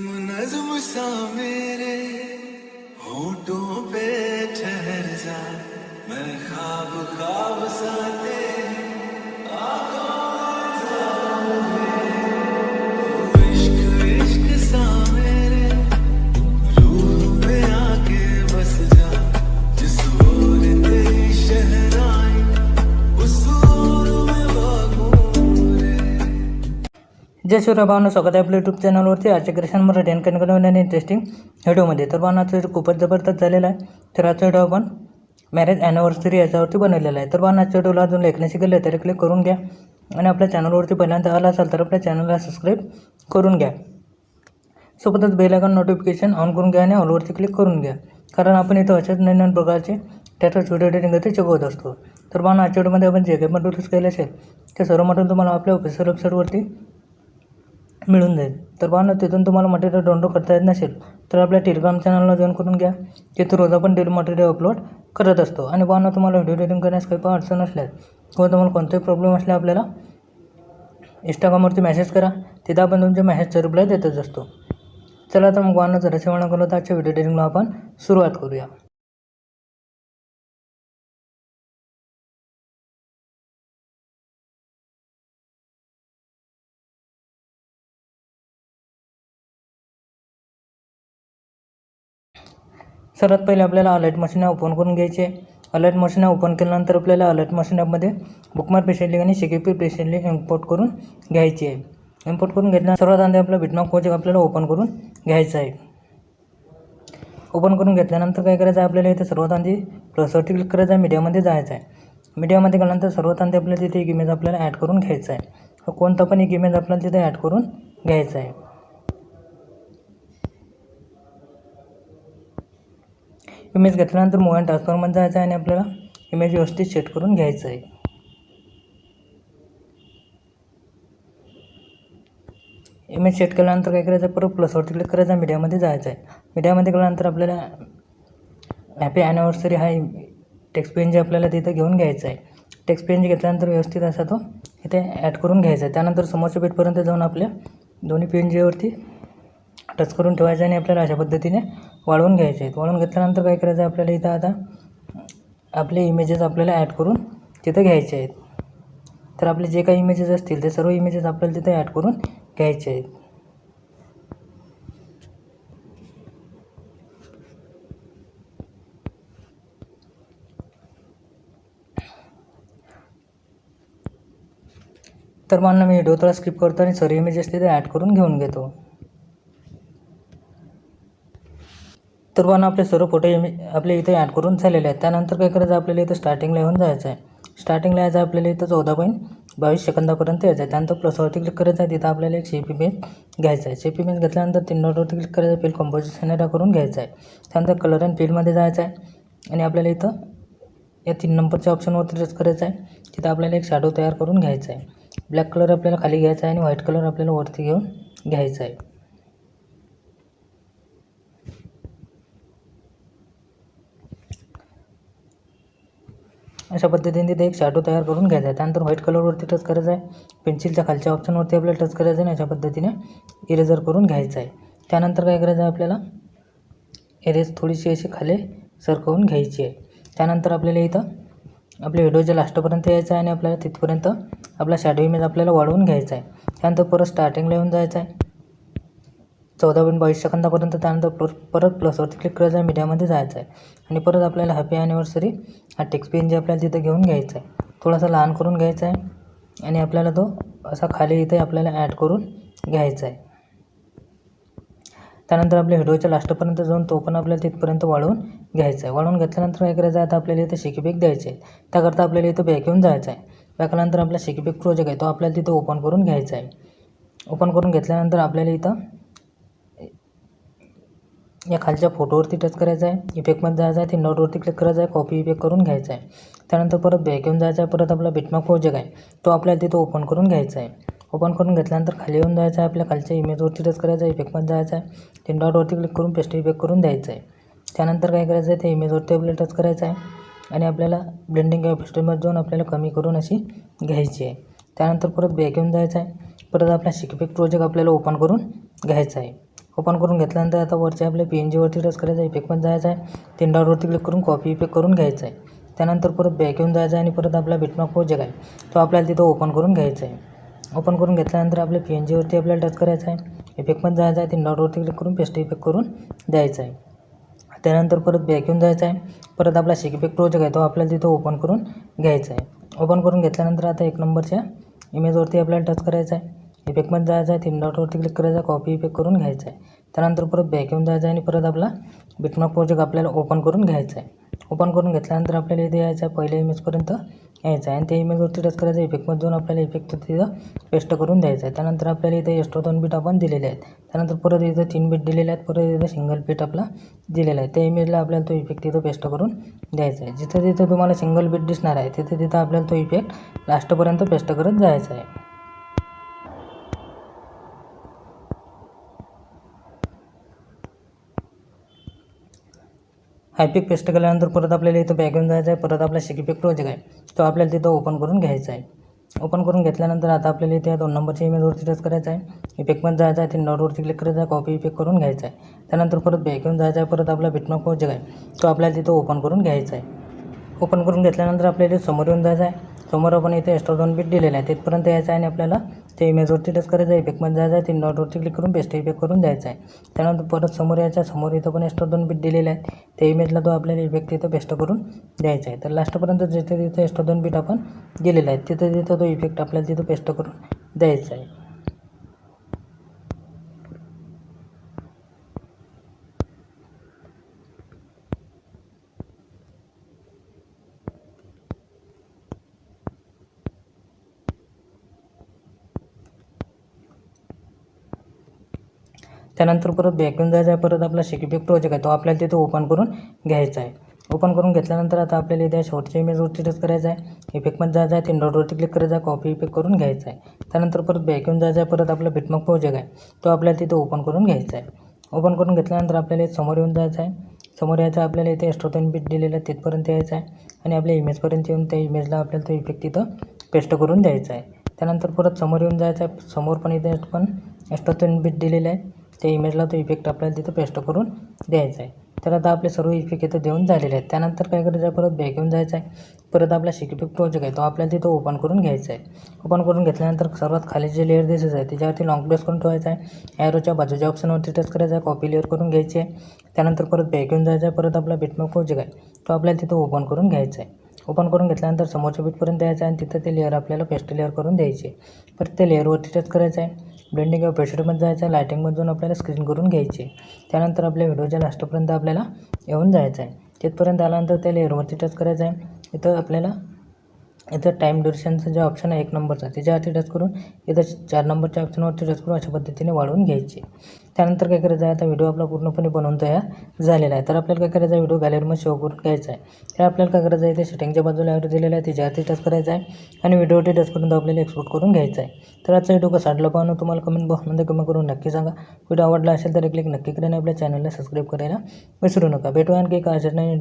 नज्म नज्म सा मेरे होठों पे ठहर जा। मैं खाब खाब सा जय शिवराय भावना स्वागत आहे आपल्या यूट्यूब चॅनलवरती आजच्या क्रिशन मराठी आणि कणकण आणि इंटरेस्टिंग व्हिडिओमध्ये. तर भावना आजचा व्हिडिओ खूपच जबरदस्त झालेला आहे. तर आजचा व्हिडिओ आपण मॅरेज ॲनिव्हर्सरी याच्यावरती बनवलेला आहे. तर भावना आजच्या व्हिडिओला अजून लेखण्याची गेले तर क्लिक करून घ्या. आणि आपल्या चॅनलवरती पहिल्यांदा आला असाल तर आपल्या चॅनलला सबस्क्राईब करून घ्या. सोबतच बेल नोटिफिकेशन ऑन करून घ्या आणि ऑलवरती क्लिक करून घ्या. कारण आपण इथं अशाच नवीन नवीन प्रकारचे त्यातच व्हिडिओ एडिटिंग ते शिकवत असतो. तर भावना आजच्या व्हिडिओमध्ये आपण जे काही मटेरियल्स केले असेल ते सर्व मटेरियल तुम्हाला आपल्या ऑफिशियल वेबसाईटवरती मिळून जाईल. तर भावना तिथून तुम्हाला मटेरियल डाउनलोड करता येत नसेल तर आपल्या टेलिग्राम चॅनलला जॉईन करून घ्या. तिथं रोज आपण डेली मटेरियल अपलोड करत असतो. आणि भावना तुम्हाला व्हिडिओ एडिटिंग करण्यास काही पण अडचण असल्यास किंवा तुम्हाला कोणताही प्रॉब्लेम असल्या आपल्याला इंस्टाग्रामवरती मेसेज करा. तिथं आपण तुमच्या मेसेजचा रिप्लाय देतच असतो. चला तर मग भावना जरासे म्हणा करत आजच्या व्हिडिओ एडिटिंगला आपण सुरुवात करूया. सर्वात पहिले आपल्याला अलर्ट मशीन ओपन करून घ्यायचे. अलर्ट मशीन ओपन केल्यानंतर आपल्याला अलर्ट मशीन ॲपमध्ये बुकमार्क पेशंटली आणि शिकेपी पेशंटली इम्पोर्ट करून घ्यायची. आहे इम्पोर्ट करून घेतल्या सर्वात आधी आपला बिटनॉक प्रोजेक्ट आपल्याला ओपन करून घ्यायचं आहे. ओपन करून घेतल्यानंतर काय करायचं आहे? आपल्याला इथे सर्वात आधी प्लसवरती क्लिक करायचं आहे मीडियामध्ये जायचं आहे. मीडियामध्ये गेल्यानंतर सर्वात आधी आपल्याला तिथे एक इमेज आपल्याला ॲड करून घ्यायचा आहे. कोणता पण एक इमेज आपल्याला तिथे ॲड करून घ्यायचा आहे. इमेज घेतल्यानंतर मोबाईल अँड ट्रान्सफॉर्ममध्ये जायचं आहे आणि आपल्याला इमेज व्यवस्थित सेट करून घ्यायचं आहे. इमेज सेट केल्यानंतर काय करायचं? परत प्लसवरती क्लिक करायचं मीडियामध्ये जायचं आहे. मीडियामध्ये गेल्यानंतर आपल्याला हॅपी ॲनिव्हर्सरी हा टेक्स्ट पेन जे आपल्याला तिथं घेऊन घ्यायचं आहे. टेक्स्ट पेन घेतल्यानंतर व्यवस्थित असा तो इथे ॲड करून घ्यायचा आहे. त्यानंतर समोरच्या पेजपर्यंत जाऊन आपल्या दोन्ही पेनजीवरती टच करून ठेवायचं आणि आपल्याला अशा पद्धतीने वाळवून घ्यायचे आहेत. वाळवून घेतल्यानंतर काय करायचं? आहे आपल्याला इथं आता आपले इमेजेस आपल्याला ॲड करून तिथं घ्यायचे आहेत. तर आपले जे काही इमेजेस असतील ते सर्व इमेजेस आपल्याला तिथे ॲड करून घ्यायचे आहेत. तर मान मी व्हिडिओ थोडा स्किप करतो आणि सर्व इमेजेस तिथे ॲड करून घेऊन घेतो. तर आपले सर्व फोटो इमे आपल्या इथे ॲड करून झालेले आहेत. त्यानंतर काय करायचं? आपल्याला इथं स्टार्टिंगला येऊन जायचं आहे. स्टार्टिंगला यायचं आपल्याला इथं चौदा पॉईंट बावीस सेकंदापर्यंत यायचं आहे. त्यानंतर प्लसवरती क्लिक करायचं आहे तिथं आपल्याला एक शेपी पेज घ्यायचा आहे. शेपी पेज घेतल्यानंतर तीन डॉटवरती क्लिक करायचं फील कॉम्पोजिशन एरिया करून घ्यायचं आहे. त्यानंतर कलर अँड फील्डमध्ये जायचं आहे. आणि आपल्याला इथं या तीन नंबरच्या ऑप्शनवरती टच करायचं आहे. तिथं आपल्याला एक शॅडो तयार करून घ्यायचा आहे. ब्लॅक कलर आपल्याला खाली घ्यायचा आहे आणि व्हाईट कलर आपल्याला वरती घेऊन घ्यायचा आहे. अशा पद्धतीने तिथे एक शॅडो तयार करून घ्यायचा आहे. त्यानंतर व्हाईट कलरवरती टच करायचं आहे. पेन्सिलच्या खालच्या ऑप्शनवरती आपल्याला टच करायचं आहे अशा पद्धतीने इरेजर करून घ्यायचं आहे. त्यानंतर काय करायचं आहे आपल्याला? इरेज थोडीशी अशी खाली सरकवून घ्यायची आहे. त्यानंतर आपल्याला इथं आपल्या व्हिडिओच्या लास्टपर्यंत यायचं आहे आणि आपल्याला तिथपर्यंत आपला शॅडो इमेज आपल्याला वाढवून घ्यायचा आहे. त्यानंतर परत स्टार्टिंगला येऊन जायचं आहे. चौदा पॉईंट बावीस सेकंदापर्यंत त्यानंतर प्लस परत प्लसवरती क्लिक करायचं आहे मीडियामध्ये जायचं आहे. आणि परत आपल्याला हॅपी ॲनिव्हर्सरी हा टेक्स्ट पेन जे आपल्याला तिथं घेऊन घ्यायचा आहे. थोडासा लहान करून घ्यायचा आहे. आणि आपल्याला तो असा खाली इथे आपल्याला ॲड करून घ्यायचा आहे. त्यानंतर आपल्या व्हिडिओच्या लास्टपर्यंत जाऊन तो पण आपल्याला तिथपर्यंत वाढवून घ्यायचा आहे. वाढवून घेतल्यानंतर काय करायचं? आहे आता आपल्याला इथं शिकीबेक द्यायचे आहे. त्याकरता आपल्याला इथं बॅक येऊन जायचं आहे. बॅकनंतर आपला शिकीबेक प्रोजेक्ट आहे. तो आपल्याला तिथं ओपन करून घ्यायचा आहे. ओपन करून घेतल्यानंतर आपल्याला इथं या खालच्या फोटोवरती टच करायचं आहे. इफेक्टमध्ये जायचं आहे ते नोटवरती क्लिक करायचं आहे कॉपी इफेक्ट करून घ्यायचं आहे. त्यानंतर परत बॅक येऊन जायचं आहे परत आपला बिटमार्क प्रोजेक्ट आहे. तो आपल्याला तिथं ओपन करून घ्यायचा आहे. ओपन करून घेतल्यानंतर खाली येऊन जायचं आहे आपल्या खालच्या इमेजवरती टच करायचं आहे इफेक्टमध्ये जायचं आहे. ते डॉटवरती क्लिक करून पेस्ट इफेक्ट करून द्यायचं आहे. त्यानंतर काय करायचं आहे ते इमेजवरती आपल्याला टच करायचं आहे. आणि आपल्याला ब्लेंडिंग कॅपॅसिटीमध्ये जाऊन आपल्याला कमी करून अशी घ्यायची आहे. त्यानंतर परत बॅक येऊन जायचं आहे. परत आपला शिकपेक प्रोजेक्ट आपल्याला ओपन करून घ्यायचा आहे. ओपन करून घेतल्यानंतर आता वरच्या आपल्या पी एन जीवरती टच करायचं आहे इफेक्टमध्ये जायचं आहे तीन डॉटवरती क्लिक करून कॉपी इफेक्ट करून घ्यायचं आहे. त्यानंतर परत बॅक येऊन जायचं आहे आणि परत आपला बिटमार्क प्रोजेक्ट आहे तो आपल्याला तिथं ओपन करून घ्यायचा आहे. ओपन करून घेतल्यानंतर आपल्या पी एन जीवरती आपल्याला टच करायचं आहे. इफेक्टमध्ये जायचं आहे तीन डॉटवरती क्लिक करून पेस्ट इफेक्ट करून द्यायचं आहे. त्यानंतर परत बॅक येऊन जायचं आहे. परत आपला शेक इफेक्ट प्रोजेक्ट आहे तो आपल्याला तिथं ओपन करून घ्यायचा आहे. ओपन करून घेतल्यानंतर आता एक नंबरच्या इमेजवरती आपल्याला टच करायचं आहे. इफेक्टमध्ये जायचं आहे तीन डॉटवरती क्लिक करायचं आहे कॉपी इफेक्ट करून घ्यायचं आहे. त्यानंतर परत बॅक येऊन जायचं आहे आणि परत आपला बिटमार्क प्रोजेक्ट आपल्याला ओपन करून घ्यायचा आहे. ओपन करून घेतल्यानंतर आपल्याला इथे यायचं आहे पहिल्या इमेजपर्यंत यायचं आहे. आणि त्या इमेजवरती टच करायचं आहे इफेक्टमध्ये जाऊन आपल्याला इफेक्ट तिथं पेस्ट करून द्यायचं आहे. त्यानंतर आपल्याला इथे एक्स्ट्रा दोन बीट आपण दिलेले आहेत. त्यानंतर परत इथं तीन बीट दिलेले आहेत परत इथं सिंगल बीट आपला दिलेला आहे. त्या इमेजला आपल्याला तो इफेक्ट तिथं पेस्ट करून द्यायचा आहे. जिथं तिथं तुम्हाला सिंगल बीट दिसणार आहे तिथे तिथं आपल्याला तो इफेक्ट लास्टपर्यंत पेस्ट करत जायचा आहे. हायपिक पेस्ट केल्यानंतर परत आपल्याला इथं बॅक येऊन जायचं आहे. परत आपला शिकीपिक प्रोजेक्ट आहे तो आपल्याला तिथं ओपन करून घ्यायचा आहे. ओपन करून घेतल्यानंतर आता आपल्याला इथे दोन नंबरच्या इमेजवरती टच करायचं आहे. इफेक्टमध्ये जायचं आहे ते नोटवरती क्लिक करायचं आहे कॉपी इफेक्ट करून घ्यायचा आहे. त्यानंतर परत बॅक येऊन जायचं आहे परत आपला बिटमॉक प्रोजेक्ट आहे तो आपल्याला तिथं ओपन करून घ्यायचा आहे. ओपन करून घेतल्यानंतर आपल्याला समोर येऊन जायचं आहे. समोर आपण इथे एक्स्ट्रा दोन बीट दिलेले आहे तिथपर्यंत यायचं आहे आणि आपल्याला ते इमेजवरती टच करायचं आहे. इफेक्टमध्ये जायचं आहे तीन डॉटवरती क्लिक करून बेस्ट इफेक्ट करून द्यायचा आहे. त्यानंतर परत समोर यायचा समोर इथं पण एक्स्ट्रा दोन बीट दिलेले आहेत. त्या इमेजला तो आपल्याला इफेक्ट तिथं बेस्ट करून द्यायचा आहे. तर लास्टपर्यंत जिथे तिथे एक्स्ट्रा दोन बीट आपण दिलेला आहे तिथं तिथं तो इफेक्ट आपल्याला तिथं पेस्ट करून द्यायचा आहे. त्यानंतर परत बॅकून जायचं आहे. परत आपला शेकीपिक प्रोजेक्ट आहे. तो आपल्याला तिथे ओपन करून घ्यायचा आहे. ओपन करून घेतल्यानंतर आता आपल्याला इथे शॉर्टच्या इमेजवरती टच करायचं आहे. इफेक्टमध्ये जायचं आहे. तीन डॉटवरती क्लिक करायचं आहे. कॉपी इफेक्ट करून घ्यायचा आहे. त्यानंतर परत बॅकून जायचं आहे. परत आपला बिटमार्क प्रोजेक्ट आहे. तो आपल्याला तिथे ओपन करून घ्यायचा आहे. ओपन करून घेतल्यानंतर आपल्याला समोर येऊन जायचं आहे. समोर यायचं आपल्याला इथे एक्स्ट्रा तीन बीट दिलेलं आहे. तिथपर्यंत यायचं आहे. आणि आपल्या इमेजपर्यंत येऊन त्या इमेजला आपल्याला तो इफेक्ट तिथं पेस्ट करून द्यायचा आहे. त्यानंतर परत समोर येऊन जायचं आहे. समोर पण इथे पण एक्स्ट्रा तीन बीट दिलेलं आहे. त्या इमेजला तो इफेक्ट आपल्याला तिथं पेस्ट करून द्यायचा आहे. तर आता आपले सर्व इफेक्ट इथं देऊन झालेले आहेत. त्यानंतर काय करायचं आहे? परत बॅक येऊन जायचं आहे. परत आपला शिकिपिक प्रोजेक्ट आहे. तो आपल्याला तिथं ओपन करून घ्यायचा आहे. ओपन करून घेतल्यानंतर सर्वात खाली जे लेअर दिसत आहे त्याच्यावरती लॉंग प्रेस करून ठेवायचा आहे. ॲरोच्या बाजूच्या ऑप्शनवरती टच करायचा आहे. कॉपी लेअर करून घ्यायची आहे. त्यानंतर परत बॅक येऊन जायचं आहे. परत आपला बिटमॅप प्रोजेक्ट आहे. तो आपल्याला तिथं ओपन करून घ्यायचा आहे. ओपन करून घेतल्यानंतर समोरच्या बीटपर्यंत यायचं आहे आणि तिथं ते लेअर आपल्याला पेस्ट लेअर करून द्यायचे परत ते लेअरवरती टच करायचं आहे. ब्लेंडिंग किंवा पेस्टमध्ये जायचं आहे लायटिंगमध्ये जाऊन आपल्याला स्क्रीन करून घ्यायची. त्यानंतर आपल्या व्हिडिओच्या लास्टपर्यंत आपल्याला येऊन जायचं आहे तिथपर्यंत आल्यानंतर त्याला लेअरवरती टच करायचं आहे इथं आपल्याला इथं टाईम ड्युरेशनचं जे ऑप्शन आहे एक नंबरचा त्याच्यावरती टच करून इथं चार नंबरच्या ऑप्शनवरती टच करून अशा पद्धतीने वाढवून घ्यायची. त्यानंतर काय करायचं आहे आता व्हिडिओ आपला पूर्णपणे बनवून तयार झालेला आहे. तर आपल्याला काय करायचं आहे व्हिडिओ गॅलरीमध्ये शो करून घ्यायचा आहे. तर आपल्याला काय करायचं आहे ते सेटिंगच्या बाजूला ॲरो दिलेलं आहे त्याच्यावरती टच करायचं आहे आणि व्हिडिओवरती टच करून तो आपल्याला एक्सपोर्ट करून घ्यायचा आहे. तर आजचा व्हिडिओ कसा वाटला पाहून तुम्हाला कमेंट बॉक्समध्ये कमेंट करून नक्की सांगा. व्हिडिओ आवडला असेल तर एक क्लिक नक्की करा आणि आपल्या चॅनलला सबस्क्राईब करायला विसरू नका. भेटूया आणखी काय नाही